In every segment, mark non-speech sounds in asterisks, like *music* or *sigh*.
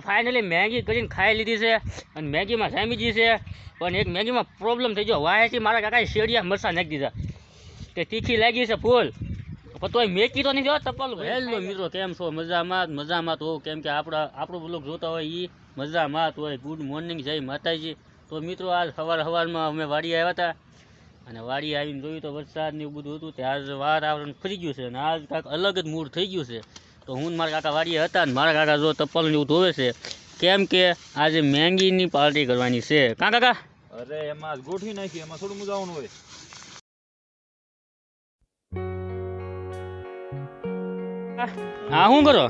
Finally Maggi કરીને ખાઈ લીધી છે અને મેગીમાં સામીજી છે. પણ એક મેગીમાં પ્રોબ્લેમ થઈ ગયો. વાયથી મારા કાકાએ શેડિયા મરસા નાખી દીધા. તે તીખી લાગી છે ફૂલ. પણ તોય મેકી તો નહીં દેવા તપલ હેલો મિત્રો, કેમ છો? મજામાં મજામાં તો. કેમ કે આપણા, આપણો બ્લોગ જોતા હોય એ મજામાં તો હોય. ગુડ મોર્નિંગ જય માતાજી. તો મિત્રો, આજ સવાર સવારમાં અમે વાડી આવ્યા હતા. અને વાડી આવીને જોયું તો વરસાદ ને એવું બધું હતું. ત્યાં વાતાવરણ ફરી ગયું છે. અને આજ કાંઈક અલગ જ મૂડ થઈ ગયું છે. તો હું મારા કાકા વાડીએ હતા ને મારા કાકા જો તપ્પલ જેવું ધોવે છે કેમ કે આજે મેંગીની પાર્ટી કરવાની છે. કા કાકા? અરે એમાં ગોઠવી નાખી એમાં થોડું મજાવાનું હોય. હા શું કરો?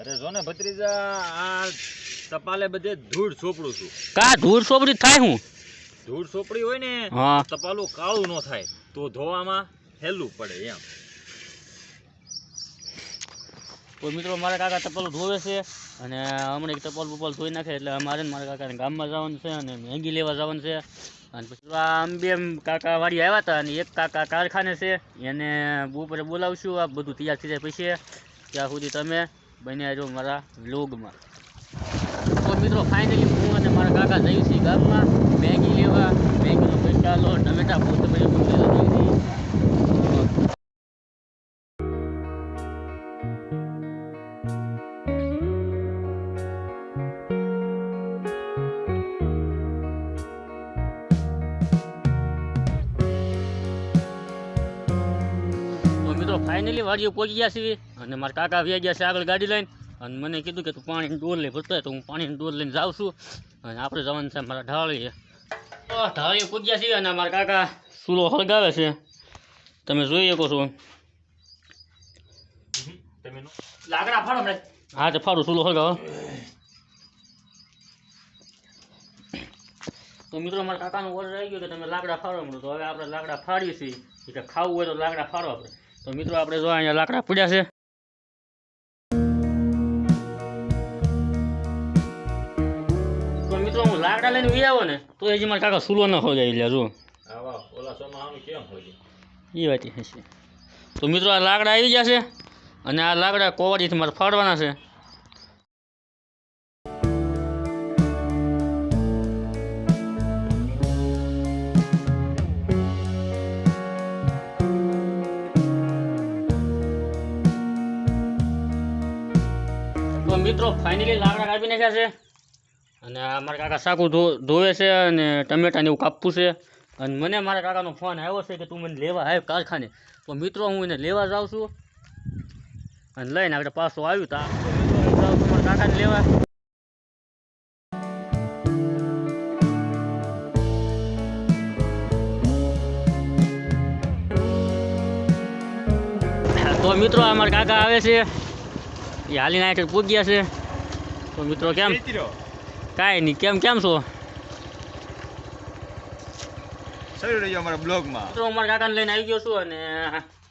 અરે જો ને ભત્રીજા આ ટપાલે બધે ધૂળ સોપડું છું. કા ધૂળ સોપડી થાય હું? ધૂળ સોપડી હોય ને ટપાલું કાળું ન થાય. તો ધોવામાં હેલું પડે એમ. તો મિત્રો મારા કાકા ટપલ ધોવે છે અને હમણાં એક ચપ્પલ બપલ ધોઈ નાખે એટલે અમારે મારા કાકાને ગામમાં જવાનું છે અને મેંગી લેવા જવાનું છે. અને પછી આ આમ બે એમ કાકા વાડી આવ્યા હતા અને એક કાકા કારખાને છે. એને બપોરે બોલાવશું, આ બધું તૈયાર થઈ જાય પછી. ત્યાં સુધી તમે બન્યા જો મારા વ્લોગમાં. તો મિત્રો ફાઇનલી હું અને મારા કાકા જઈએ છીએ ગામમાં. મેગી લેવા, મેગીનો પૈસા લો, ટમેટા કોથમરી ફાઇનલી વાડીઓ પહોંચી ગયા છીએ અને મારા કાકા વ્યા ગયા છે આગળ ગાડી લઈને. અને મને કીધું કે તું પાણીની ડોર લઈ ભરતો તો હું પાણીની ડોર લઈને જાઉં છું. અને આપણે જવાનું છે મારા ઢાળીએ. ઢાળીએ પહોંચ્યા છીએ અને મારા કાકા ચૂલો હળગાવે છે. તમે જોઈ શકો છો. લાકડા ફાડો હા તો ફાડું ચૂલો હળગાવો. તો મિત્રો મારા કાકાનો ઓર્ડર આવી ગયો કે તમે લાકડા ફાડો મળો તો હવે આપણે લાકડા ફાડીએ છીએ. કે ખાવું હોય તો લાકડા ફાડો આપણે. તો મિત્રો આપણે જો અહીંયા લાકડા પડ્યા છે. તો મિત્રો હું લાકડા લઈને વી આવો ને તો એ જ મારા કાકા સુલો ન હોય એટલે જો. એ વાત છે તો મિત્રો આ લાકડા આવી ગયા છે અને આ લાકડા કોવાડીથી મારે ફાડવાના છે. મિત્રો ફાઇનલી લાકડા કાપી નાખ્યા છે. અને મારા કાકા સાકું ધોવે છે અને ટમેટાને એવું કાપવું છે. અને મને મારા કાકાનો ફોન આવ્યો છે કે તું મને લેવા આવ કારખાને. તો મિત્રો, હું એને લેવા જાઉં છું. અને લઈને આપણે પાછો આવ્યું તા મારા કાકાને લેવા. તો મિત્રો અમારા કાકા આવે છે. એ હાલીને આઠ પૂગ્યા છે. તો મિત્રો કેમ? કાંઈ નહીં કેમ કેમ છો? અમારા બ્લોગમાં. મિત્રો હું મારા કાકાને લઈને આવી ગયો છું અને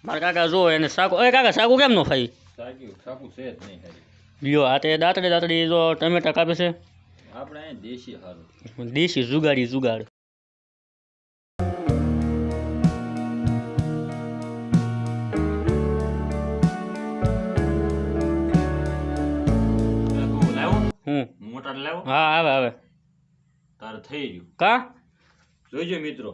મારા કાકા જો એને સાકુ એ કાકા સાકુ કેમ નો ખાઈ? સાચું સાચું છે જ નહીં લ્યો આ તે દાંતડી દાંતડી જો ટમેટા કાપે છે. આપણે દેશી હારું. દેશી જુગાડી જુગાડ. મોટા લાવ્યો હા આવે આવે. તારે થઈ ગયું. કા? જોઈજો મિત્રો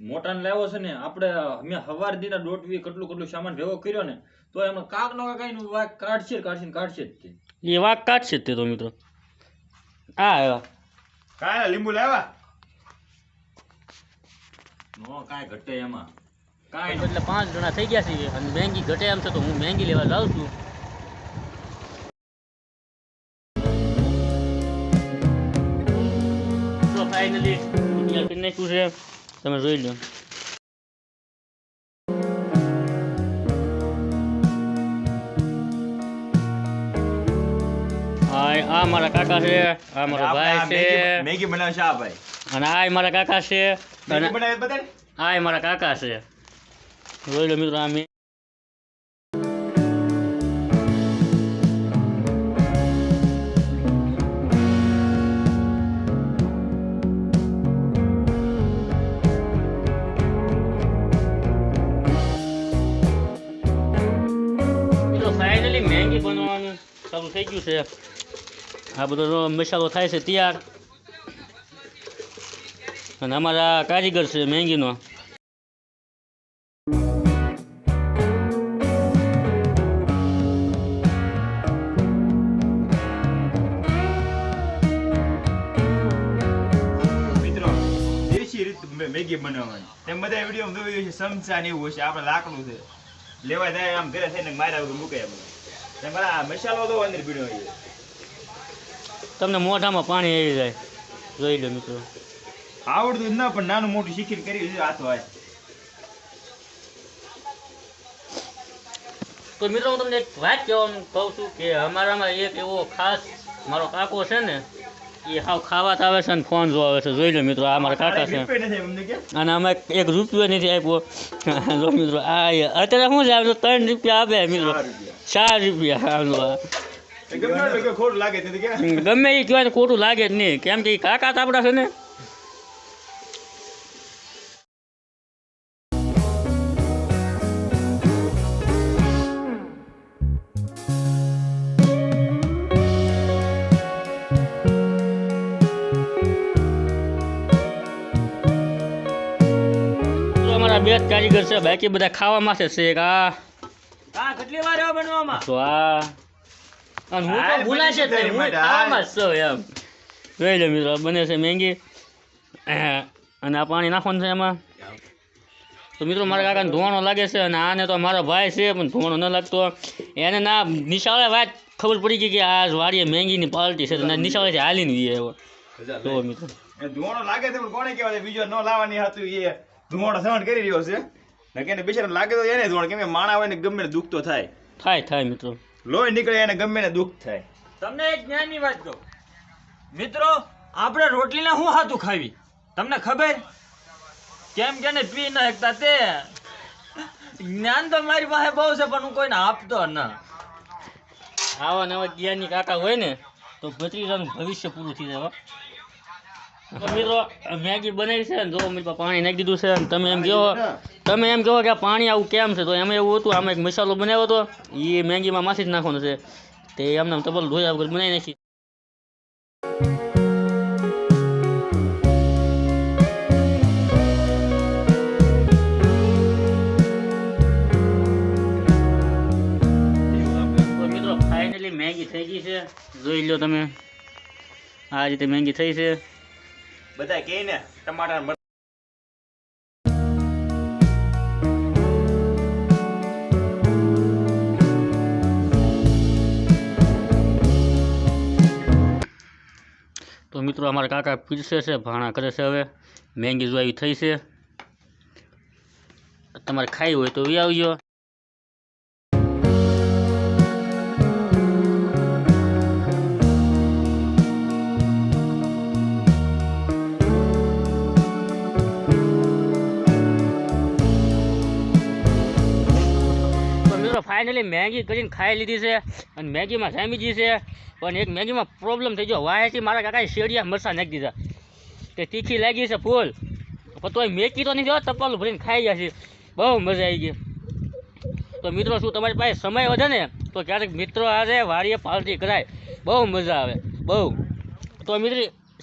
મોટાને લાવ્યો છે ને આપણે અમે હવાર દીના દોટવી કેટલું કેટલું સામાન ભેગો કર્યો ને તો એમાં કાક નો કઈ વાક કાઢશે કાઢશે કાઢશે જ તે. એ વાઘ કાઢશે જ તે તો મિત્રો. આ આવ્યા. કાંઈ લીંબુ લાવ્યા? નો કાંઈ ઘટે એમાં. કાંઈ એટલે પાંચ જણા થઈ ગયા છે અને મેંગી ઘટે એમ છે તો હું મેંગી લેવા જાઉં છું. ફાઇનલી તૈયાર કરી નાખ્યું છે તમે જોઈ લો. આ આ મારા કાકા છે આ મારો ભાઈ છે. મેગી બનાવશે આ ભાઈ. અને આ મારા કાકા છે. અને બનાવે આ મારા કાકા છે. જોઈ લો મિત્રો આ શરૂ થઈ ગયું છે. આ બધો મસાલો થાય છે તૈયાર. અને અમારા કારીગર છે મેંગીનો. મેગી બનાવવાની. તેમ બધા વીડિયો જોયું છે સમસા ને એવું હશે આપણે લાકડું છે. લેવા જાય આમ ઘરે થઈને માર્યા વગર મૂકે એમ. તમને મોઢામાં પાણી આવી જાય. જોઈ લો મિત્રો. આવડતું જ ના પણ નાનું મોટું શીખીને કરી લીધું હાથ હોય. તો મિત્રો હું તમને એક વાત કહેવાનું કહું છું કે અમારામાં એક એવો ખાસ મારો કાકો છે ને એ હાવ ખાવા આવે છે અને ફોન જોવા આવે છે. જોઈ લો મિત્રો આ મારા કાકા છે. અને અમે એક રૂપિયો નથી આપ્યો. *laughs* જો મિત્રો આ અત્યારે શું છે? ત્રણ રૂપિયા આપે મિત્રો. ચાર રૂપિયા. ગમે એ કહેવાય ખોટું લાગે જ નહીં. કેમ કે કાકા તાપડા છે ને. અમારા બે જ કારીગર છે. બાકી બધા ખાવામાં છે આ. હા કેટલી વાર એવા બનવામાં? તો આ અને હું તો ભૂલાશે જ નહીં હું ખાવામાં જ છું એમ. જોઈ લો મિત્રો બને છે મેંગી. અને આ પાણી નાખવાનું છે એમાં. તો મિત્રો મારા કાકાને ધોવાનો લાગે છે અને આને તો મારો ભાઈ છે પણ ધોવાનો ન લાગતો. એને ના નિશાળે વાત ખબર પડી ગઈ કે આ વાડીએ મેંગીની પાર્ટી છે તો ના નિશાળેથી હાલીને વી આવ્યો. તો મિત્રો. ધોવાનો લાગે છે પણ કોને કહેવાય બીજો ન લાવવાની હતું એ ધુમાડો સહન કરી રહ્યો છે. નકે ને બિચારા લાગે તો એને ધુમાડો કેમ કે માણા હોય ને ગમે ને દુઃખ તો થાય. થાય થાય મિત્રો. લોહી નીકળે એને ગમે ને દુઃખ થાય. તમને એક જ્ઞાનની વાત કહું. મિત્રો આપણે રોટલીના શું હાથું ખાવી? તમને ખબર? કેમ કે ને પી ન શકતા તે. જ્ઞાન તો મારી પાસે બહુ છે પણ હું કોઈને આપતો ના. આવા નવા જ્ઞાનની કાકા હોય ને તો ભત્રીજાનું ભવિષ્ય પૂરું થઈ જાય મિત્રો મેગી બનાવી છે ને જો પાસે પાણી નાખી દીધું છે તમે એમ કહો તમે એમ કહો કે પાણી આવું કેમ છે? તો એમાં એવું હતું આમાં એક મસાલો બનાવ્યો હતો એ મેગીમાં માસી જ નાખવાનો છે. તે એમને તબલ ધોયા વગર બનાવી નાખી. મિત્રો મેગી થઈ ગઈ છે. જોઈ લો તમે. આ રીતે મેગી થઈ છે. બધા કે ને ટમાટર તો મિત્રો, અમારા કાકા પીરસે છે, ભાણા કરે છે હવે. મેંગી જો થઈ છે. તમારે ખાઈ હોય તો વી આવજો. ફાઇનલી મેગી કરીને ખાઈ લીધી છે અને મેગીમાં જામી ગઈ છે. પણ એક મેગીમાં પ્રોબ્લેમ થઈ ગયો. વાયથી મારા કાકાએ શેડિયા મરસા નાખી દીધા. તે તીખી લાગી છે ફૂલ. પણ તોય મેકી તો નહીં જો તપાલું ભરીને ખાઈ ગયા છે. બહુ મજા આવી ગઈ. તો મિત્રો, શું તમારી પાસે સમય વધે ને, તો ક્યારેક મિત્રો આજે વાડીએ પાર્ટી કરાય. બહુ મજા આવે. બહુ. તો મિત્રો,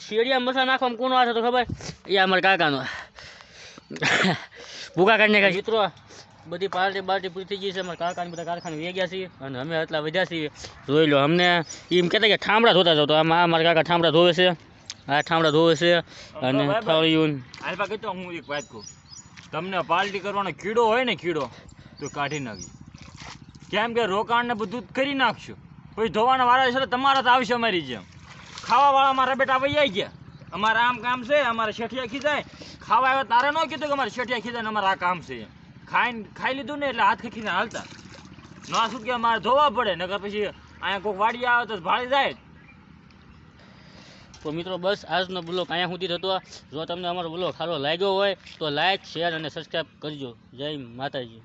શેડિયા મરસા નાખવામાં કોનો છે તો ખબર? એ અમારા કાકાનો. ભૂકા કાઢીને કાંઈ મિત્રો બધી પાર્ટી બાર્ટી પૂરી થઈ ગઈ છે. અમારા કારખાને બધા કારખાને વે ગયા છીએ અને અમે એટલા વધ્યા છીએ. જોઈ લો અમને એમ કહેતા કે ઠામડા ધોતા જાવ તો આમાં આ મારા કાકા ઠામડા ધોવે છે. આ ઠામડા ધોવે છે અને. થાળીયું આલ્પા કહેતો હું એક વાત કહું. તમને પાર્ટી કરવાનો કીડો હોય ને કીડો તો કાઢી નાખી કેમ કે રોકાણ ને બધું કરી નાખશું. પછી ધોવાના વાળા છે તો તમારા તો આવશે અમારી જેમ. ખાવાવાળા મારા બેટા વહી આવી ગયા. અમારે આમ કામ છે અમારે શેઠિયા ખીજાય. ખાવા આવ્યા તારે ન કીધું કે અમારે શેઠિયા ખીજાય અમારે આ કામ છે ખાઈને ખાઈ લીધું ને એટલે હાથ ખેંચીને હાલતા. ના શું કે અમારે ધોવા પડે, નકર પછી અહીંયા કોઈક વાડી આવે તો ભાળી જાય. તો મિત્રો બસ આજનો બ્લોગ અહીંયા સુધી થતો જો તમને અમારો બ્લોગ સારો લાગ્યો હોય તો લાઈક શેર અને સબસ્ક્રાઈબ કરજો. જય માતાજી.